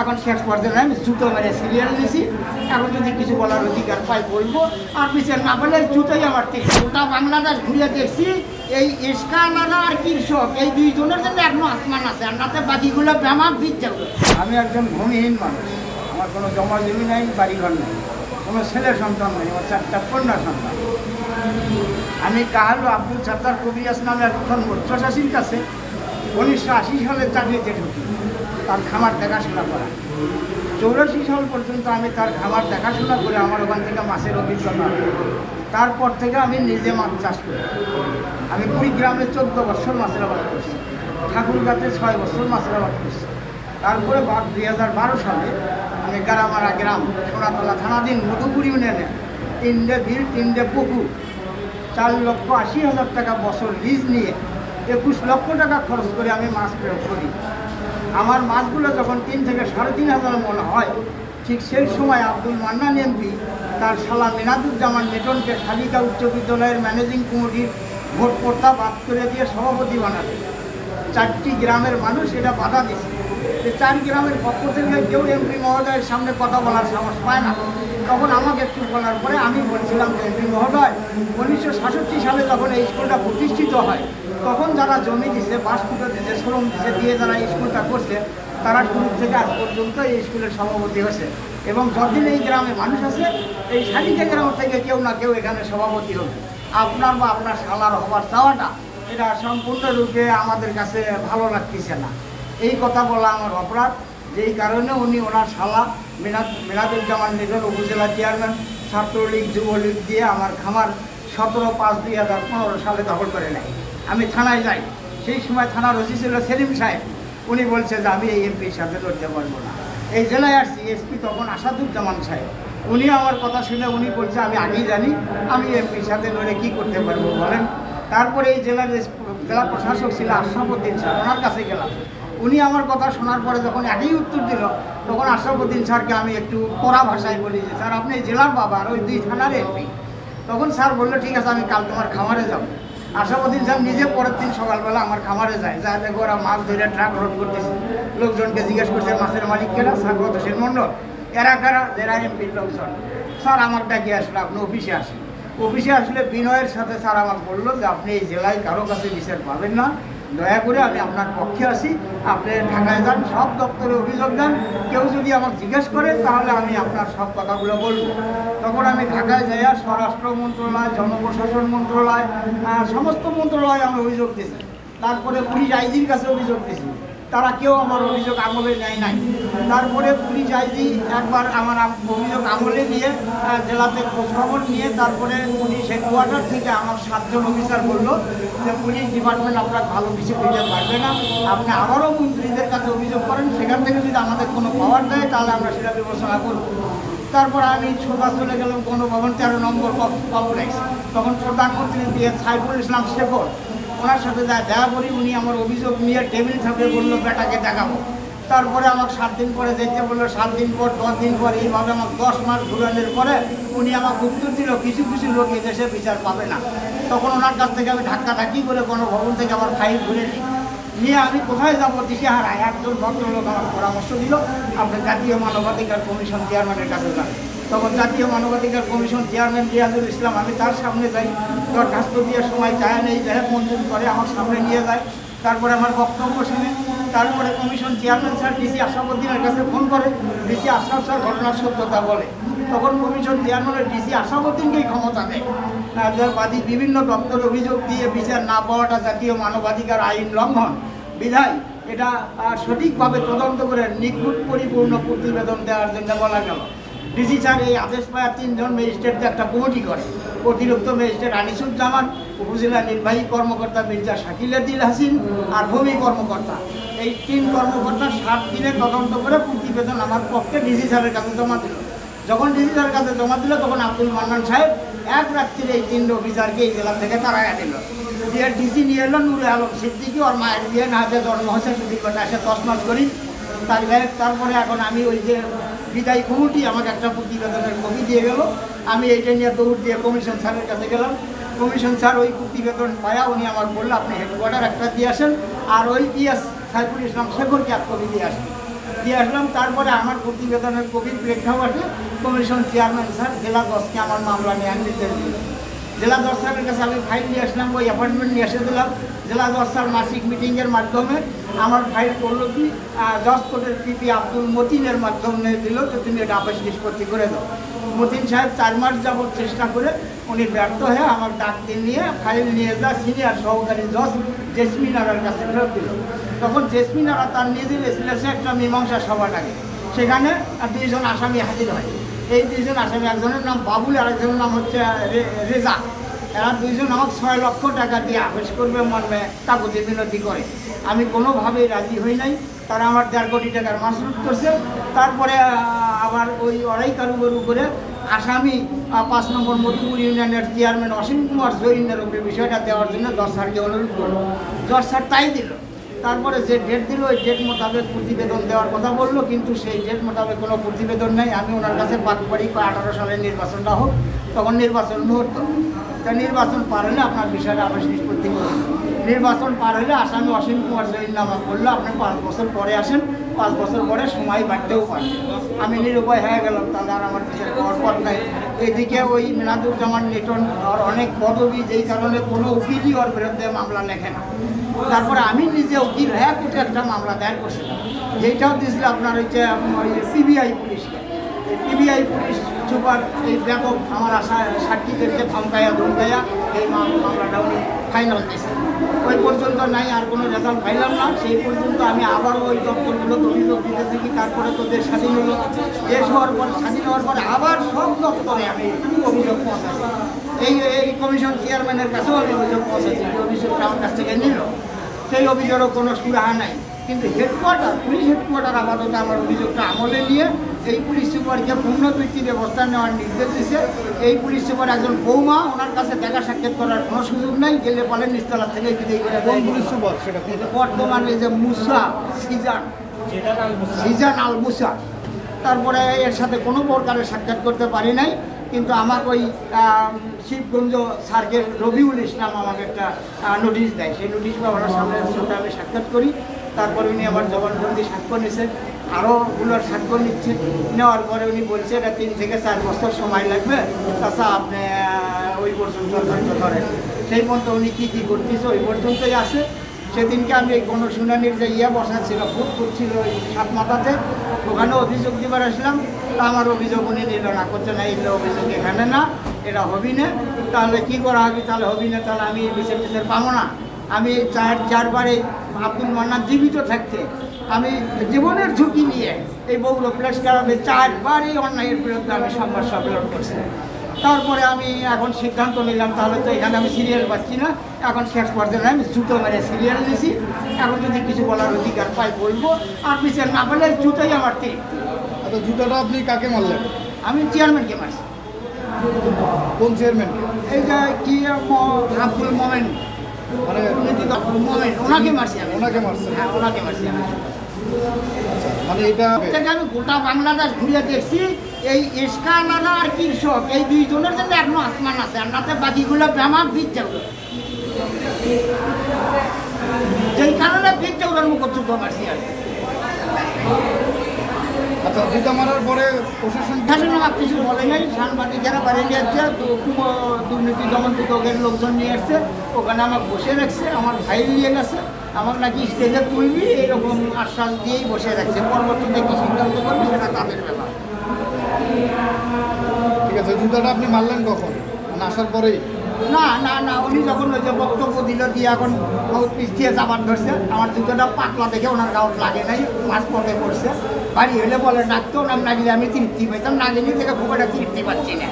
এখন শেষ পর্যায়ে আমি জুতো মেরে সিরিয়াল নিয়েছি এখন যদি কিছু বলার অধিকার পাই বলব। আর বিচার না বলে জুতোই আমার ঠিক গোটা বাংলাদেশ ঘুরে দেখছি, এই ইস্কানারা আর কৃষক, এই দুইজনের জন্য এখনও আসমান আছে। আর নাতে বাকিগুলো ব্যামা বিদ্যা আমি একজন ভূমিহীন মানুষ। আমার কোনো জমা জমি নাই, বাড়িঘর নেই। কোনো ছেলে সন্তান নেই, আমার চারটা কন্যা সন্তান। আমি কাহালু আব্দুল সাত্তার কবিরাজ নামে একজন প্রশাসীর কাছে, উনিশশো আশি সালে চাকরিতে ঢুকি। তার খামার দেখাশোনা করা। চৌরাশি সাল পর্যন্ত আমি তার খামার দেখাশোনা করে আমার ওখান থেকে মাছের অভিজ্ঞতা তারপর থেকে আমি নিজে মাছ চাষ করি। আমি কুড়িগ্রামে চোদ্দ বছর মাছের আবাদ করছি। ঠাকুরগাতে ছয় বছর মাছের আবাদ করছি। তারপরে দুই হাজার বারো সালে আমি গারামারা গ্রাম, সোনাতলা থানাধীন মধুপুর ইউনিয়নে তিনটে বিল, তিনটে পুকুর, চার লক্ষ আশি হাজার টাকা বছর লিজ নিয়ে একুশ লক্ষ টাকা খরচ করে আমি মাছ প্রয়োগ করি। আমার মাছগুলো যখন তিন থেকে সাড়ে তিন হাজার মনে হয়, ঠিক সেই সময় আব্দুল মান্নান এমপি তার শালা মিনাদুজ্জামান নেটনকে শালিকা উচ্চ বিদ্যালয়ের ম্যানেজিং কমিটির ভোট কর্তা বাদ করে দিয়ে সভাপতি বানাবে চারটি গ্রামের মানুষ এটা বাধা দিচ্ছে যে চার গ্রামের পক্ষ থেকে কেউ এমপি মহোদয়ের সামনে কথা বলার সাহস পায় না। তখন আমাকে একটু বলার পরে আমি বলছিলাম যে এমপি মহোদয়, উনিশশো সাতষট্টি সালে যখন এই স্কুলটা প্রতিষ্ঠিত হয় তখন যারা জমি দিছে বাস ফুটো দিছে, শ্রম দিছে, দিয়ে যারা স্কুলটা করছে, তারা শুরু থেকে আজ পর্যন্ত এই স্কুলের সভাপতি হয়েছে। এবং যতদিন এই গ্রামে মানুষ আছে, এই শালিকা গ্রাম থেকে কেউ না কেউ এখানে সভাপতি হবে। আপনার বা আপনার শালার হবার চাওয়াটা, এটা সম্পূর্ণরূপে আমাদের কাছে ভালো লাগতেছে না। এই কথা বলা আমার অপরাধ। যেই কারণে উনি ওনার শালা মিনাদ মিনাদুজ্জামান নিজন উপজেলা চেয়ারম্যান, ছাত্রলীগ, যুবলীগ দিয়ে আমার খামার সতেরো পাঁচ দুই হাজার পনেরো সালে দখল করে নেয়। আমি থানায় যাই। সেই সময় থানার ওসি ছিল সেলিম সাহেব। উনি বলছে যে, আমি এই এমপির সাথে লড়তে পারব না। এই জেলায় আসছি, এসপি তখন আসাদুজ্জামান সাহেব। উনি আমার কথা শুনে উনি বলছে, আমি আগেই জানি, আমি এমপির সাথে লড়ে কী করতে পারব বলেন। তারপরে এই জেলার জেলা প্রশাসক ছিল আশরাফুদ্দিন স্যার, ওনার কাছে গেলাম। উনি আমার কথা শোনার পরে যখন একই উত্তর দিল, তখন আশরাফুদ্দিন স্যারকে আমি একটু কড়া ভাষায় বলি যে, স্যার, আপনি জেলার বাবা আর ওই দুই থানার এমপি। তখন স্যার বলল, ঠিক আছে, আমি কাল তোমার খামারে যাব। আশাফুদ্দিন সাহেব নিজে পরের দিন সকালবেলা আমার খামারে যায়। যা দেখো ওরা মাছ ধরে ট্রাক রোড করতেছে। লোকজনকে জিজ্ঞেস করছে, মাছের মালিক কেনা স্বাগত সেন এরা কারা? এরা এমপির লোকজন। স্যার, আমার ডাকে আসলে আপনি অফিসে আসেন। অফিসে আসলে বিনয়ের সাথে স্যার আমার বলল যে, আপনি এই জেলায় কারও কাছে বিচার পাবেন না। দয়া করে আমি আপনার পক্ষে আসি আপনি ঢাকায় যান, সব দপ্তরে অভিযোগ দেন। কেউ যদি আমাকে জিজ্ঞেস করে, তাহলে আমি আপনার সব কথাগুলো বলব। তখন আমি ঢাকায় যাইয়া স্বরাষ্ট্র মন্ত্রণালয়, জনপ্রশাসন মন্ত্রণালয় সমস্ত মন্ত্রণালয়ে আমি অভিযোগ দিয়েছি তারপরে পুলিশ আইজির কাছে অভিযোগ দিয়েছি তারা কেউ আমার অভিযোগ আমলে নেয় নাই। তারপরে পুলিশ আইজি একবার আমার অভিযোগ আমলে নিয়ে জেলাতে খোঁজখবর নিয়ে তারপরে পুলিশ হেডকোয়ার্টার থেকে আমার সাতজন অফিসার বলল যে, পুলিশ ডিপার্টমেন্ট আপনার ভালো কিছু দিতে পারবে না। আপনি আবারও মন্ত্রীদের কাছে অভিযোগ করেন। সেখান থেকে যদি আমাদের কোনো পাওয়ার দেয়, তাহলে আমরা সেটা বিবেচনা করব। তারপর আমি সোজা চলে গেলাম কোনো গণভবন, তেরো নম্বর কমপ্লেক্স। তখন প্রধানমন্ত্রী দিয়ে সাইফুল ইসলাম শেখর ওনার সাথে যা দেখা করি উনি আমার অভিযোগ নিয়ে টেবিল থেকে বলল, বেটাকে দেখাবো। তারপরে আমাকে সাত দিন পরে দেখতে বলল, সাত দিন পর, দশ দিন পর এইভাবে আমাকে দশ মাস ঘুরানোর পরে উনি আমাকে উত্তর দিল, কিছু কিছু লোক এদেশে বিচার পাবে না। তখন ওনার কাছ থেকে আমি ধাক্কা ধাক্কি করে কোনো ভবন থেকে আমার ফাইল ঘুরে নিই। নিয়ে আমি কোথায় যাব দিশেহারা? একজন ভদ্রলোক আমার পরামর্শ দিল, আপনি জাতীয় মানবাধিকার কমিশন চেয়ারম্যানের কাছে যান। তখন জাতীয় মানবাধিকার কমিশন চেয়ারম্যান রিয়াজুল ইসলাম, আমি তার সামনে যাই, দরখাস্ত দিয়ে সময় চায় নেই, যাই মঞ্জুর করে আমার সামনে নিয়ে যায়। তারপরে আমার বক্তব্য শুনে, তারপরে কমিশন চেয়ারম্যান স্যার ডিসি আশাবুদ্দিনের কাছে ফোন করে, ডিসি আশরাফ স্যার ঘটনার সত্যতা বলে। তখন কমিশন চেয়ারম্যানের ডিসি আশাবুদ্দিনকেই ক্ষমতা দেয়। বাদী বিভিন্ন দপ্তরে অভিযোগ দিয়ে বিচার না পাওয়াটা জাতীয় মানবাধিকার আইন লঙ্ঘন। বিধায় এটা সঠিকভাবে তদন্ত করে নিখুঁত, পরিপূর্ণ প্রতিবেদন দেওয়ার জন্য বলা গেল। ডিসি স্যার এই আদেশ পাওয়া তিনজন ম্যাজিস্ট্রেটকে একটা কমিটি করে। অতিরিক্ত ম্যাজিস্ট্রেট আনিসুজ্জামান, উপজেলা নির্বাহী কর্মকর্তা মির্জা শাকিল আদিল হাসিন আর ভূমি কর্মকর্তা। এই তিন কর্মকর্তা সাত দিনে তদন্ত করে প্রতিবেদন আমার পক্ষে ডিসি স্যারের কাছে জমা দিল। যখন ডিসি স্যারের কাছে জমা দিল, তখন আব্দুল মান্নান সাহেব এক রাত্রিরে এই তিন অফিসারকে এই জেলা থেকে তারা দিল। দিয়ে ডিসি নিয়ে এলো, নুরে আলম সিদ্দিকি ওর মায়ের দিয়ে না, যে জন্ম হয়েছে সুদীপটা এসে তসমাস করি। তার তারপরে এখন আমি ওই যে বিদায় কমিটি আমাকে একটা প্রতিবেদনের কপি দিয়ে গেল। আমি এইটা নিয়ে দৌড় দিয়ে কমিশন স্যারের কাছে গেলাম। কমিশন স্যার ওই প্রতিবেদন পায়া, উনি আমার বলল, আপনি হেডকোয়ার্টার একটা দিয়ে আসেন আর ওই পিএস সাইফুল ইসলাম শেখরকে এক কপি দিয়ে আসেন। দিয়ে আসলাম, তারপরে আমার প্রতিবেদনের কবি প্রেক্ষাপটে কমিশন চেয়ারম্যান স্যার, জেলা দশকে আমার মামলা নিয়ে দিল জেলা দশ স্যারের কাছে আমি ফাইল নিয়ে আসলাম, ওই অ্যাপয়েন্টমেন্ট নিয়ে এসে দিলাম। জেলা দশ স্যার মাসিক মিটিংয়ের মাধ্যমে আমার ফাইল করল কি জজ কোর্টের পিপি আব্দুল মতিনের মাধ্যমে দিল যে তুমি এটা আবেশ নিষ্পত্তি করে দাও। মতিন সাহেব চার মাস যাবত চেষ্টা করে উনি ব্যর্থ হয়ে আমার ডাক নিয়ে ফাইল নিয়ে যা সিনিয়র সহকারী জজ জেসমিন আরার কাছে ফেরত দিল। তখন জেসমিন আরা তার নিজের এসেছে একটা মীমাংসা সভা ডাকে। সেখানে দুইজন আসামি হাজির হয়। এই দুইজন আসামি একজনের নাম বাবুল আর একজনের নাম হচ্ছে রেজা। এরা দুইজন আমাকে ছয় লক্ষ টাকা দিয়ে আবেশ করবে মর্মে কাগজে বিনতি করে। আমি কোনোভাবেই রাজি হই নাই। তারা আমার দেড় কোটি টাকার মাসরুট করছে। তারপরে আবার ওই অরাই কারুবের উপরে আসামি পাঁচ নম্বর মধুপুর ইউনিয়নের চেয়ারম্যান অসীম কুমার জৈনের উপরে বিষয়টা দেওয়ার জন্য দশ স্যারকে অনুরোধ করল। দশ স্যার তাই দিল। তারপরে যে ডেট দিল, ওই ডেট মোতাবেক প্রতিবেদন দেওয়ার কথা বলল, কিন্তু সেই ডেট মোতাবেক কোনো প্রতিবেদন নেই। আমি ওনার কাছে বাদ করি আঠারো সালের নির্বাচনটা হোক, তখন নির্বাচন মুহূর্ত। তা নির্বাচন পার হলে আপনার বিষয়টা আবেশ নিষ্পত্তি করুন নির্বাচন পার হলে আসামি অসীম কুমার জৈন নামা করল আপনি পাঁচ বছর পরে আসেন, পাঁচ বছর পরে সময় বাড়তেও পারে। আমি নিরুপায় হয়ে গেলাম, তাহলে আর আমার বিচার পাওয়ার পর নাই। এদিকে ওই মিনাদুজ্জামান লিটন আর অনেক পদবি যেই কারণে কোনো উকিলই ওর বিরুদ্ধে মামলা লেখে না। তারপরে আমি নিজে উকিল হ্যাঁ কোর্টে একটা মামলা দায়ের করছিলাম। যেইটাও দিয়েছিল আপনার হচ্ছে সিবিআই পুলিশকে। পিবিআই পুলিশ সুপার এই ব্যাপক আমার আশা সাক্ষীদেরকে ধমকাইয়া ধমকাইয়া এই মামলাটা উনি ফাইনাল দিয়েছেন। ওই পর্যন্ত নাই, আর কোনো রেজাল্ট পাইলাম না। সেই পর্যন্ত আমি আবার ওই দপ্তরগুলো অভিযোগ দিতে থাকি তারপরে তো দেশ স্বাধীন হলো। দেশ হওয়ার পর, স্বাধীন হওয়ার পরে আবার সব দপ্তরে আমি অভিযোগ পৌঁছাচ্ছি এই এই কমিশন চেয়ারম্যানের কাছেও আমি অভিযোগ পৌঁছাচ্ছি অভিযোগটা আমার কাছ থেকে নিল। সেই অভিযোগের কোনো সুরাহা নাই। কিন্তু হেডকোয়ার্টার পুলিশ হেডকোয়ার্টার আপাতত আমার অভিযোগটা আমলে নিয়ে এই পুলিশ সুপারকে পুনর্বৃত্তি ব্যবস্থা নেওয়ার নির্দেশ দিয়েছে এই পুলিশ সুপার একজন বৌমা ওনার কাছে দেখা সাক্ষাৎ করার কোনো সুযোগ নেই গেলে বলে নিস্তলা থেকে বিদায় করে দেয় পুলিশ সুপার? সেটা বর্তমানে যে মুসা সিজান। সিজান আল মুসা। তারপরে এর সাথে কোনো প্রকারের সাক্ষাৎ করতে পারি নাই কিন্তু আমাকে ওই শিবগঞ্জ সার্কেল রবিউল ইসলাম আমাকে একটা নোটিশ দেয়। সেই নোটিশ পাওয়ার সামনে সাথে আমি সাক্ষাৎ করি। তারপরে উনি আমার জবানবন্দি সাক্ষ্য নিছে আরও গুলোর সাক্ষ্য নিচ্ছে নেওয়ার পরে উনি বলছে, এটা তিন থেকে চার বছর সময় লাগবে। তাছাড়া আপনি ওই পর্যন্ত ধৈর্য ধরেন। সেই পর্যন্ত উনি কী কী করতেছে ওই পর্যন্তই আসে সেদিনকে আমি এই গণশুনানির যে ইয়ে বসা ছিল ভোট করছিল ওই সাত মাথাতে, ওখানে অভিযোগ দিবার আসলাম। তা আমার অভিযোগ উনি নিল না, করছে না, এগুলো অভিযোগ এখানে না, এটা হবি না। তাহলে কি করা হবে? তাহলে হবি না, তাহলে আমি বিচার টিচার পাবো না। আমি চার চারবারে আব্দুল মান্নার জীবিত থাকতে আমি জীবনের ঝুঁকি নিয়ে এই বৌর প্লেস কারণে চারবারই অন্যায়ের বিরুদ্ধে আমি সংবাদ সম্মেলন করছি। তারপরে আমি এখন সিদ্ধান্ত নিলাম তাহলে তো এখানে আমি সিরিয়াল পাচ্ছি না। এখন শেষ পর্যায়ে আমি জুতো মেরে সিরিয়াল নিছি। এখন যদি কিছু বলার অধিকার পাই বলব আর বিচার না পেলে জুতোই আমার আচ্ছা জুতাটা আপনি কাকে মারলেন? আমি চেয়ারম্যানকে মারছি। কোন চেয়ারম্যান এই যে কি আব্দুল মোমেন। মানে ওনাকে মারছি আমি। ওনাকে মারছেন হ্যাঁ ওনাকে মারছি আমি। মানে এটা আমি গোটা বাংলাদেশ ঘুরে দেখছি এই ইস্কানারা আর কৃষক এই দুইজনের জন্য এখনও আসমান আছে। আর নাতে বাকিগুলো ব্যামা বিদ্যা যেই কারণে বিদ্যা ওদের মুখ মারছি আর। আচ্ছা জুতা মারার পরে প্রশাসন শাসন আমার কিছু বলে নাই। সাংবাদিক যারা বাইরে নিয়ে তো দুর্নীতি দমন বিভাগের লোকজন নিয়ে আসছে ওখানে আমাকে বসে রাখছে আমার ভাই নিয়ে গেছে আমাকে নাকি স্টেজে তুলবি এরকম আশ্বাস দিয়েই বসে রাখছে। পরবর্তীতে কি সিদ্ধান্ত করবে সেটা তাদের ব্যাপার। ঠিক আছে জুতাটা আপনি মারলেন কখন? মানে আসার পরেই? না না না উনি যখন ওই যে বক্তব্য দিল দিয়ে এখন দিয়ে যাবার ধরছে আমার জুতোটা পাতলা দেখে ওনার গাউট লাগে নাই মাছ পথে পড়ছে। বাড়ি হলে বলে ডাকতো না না গেলে আমি তৃপ্তি পাইতাম না গেলে থেকে খুব একটা তৃপ্তি পাচ্ছি না।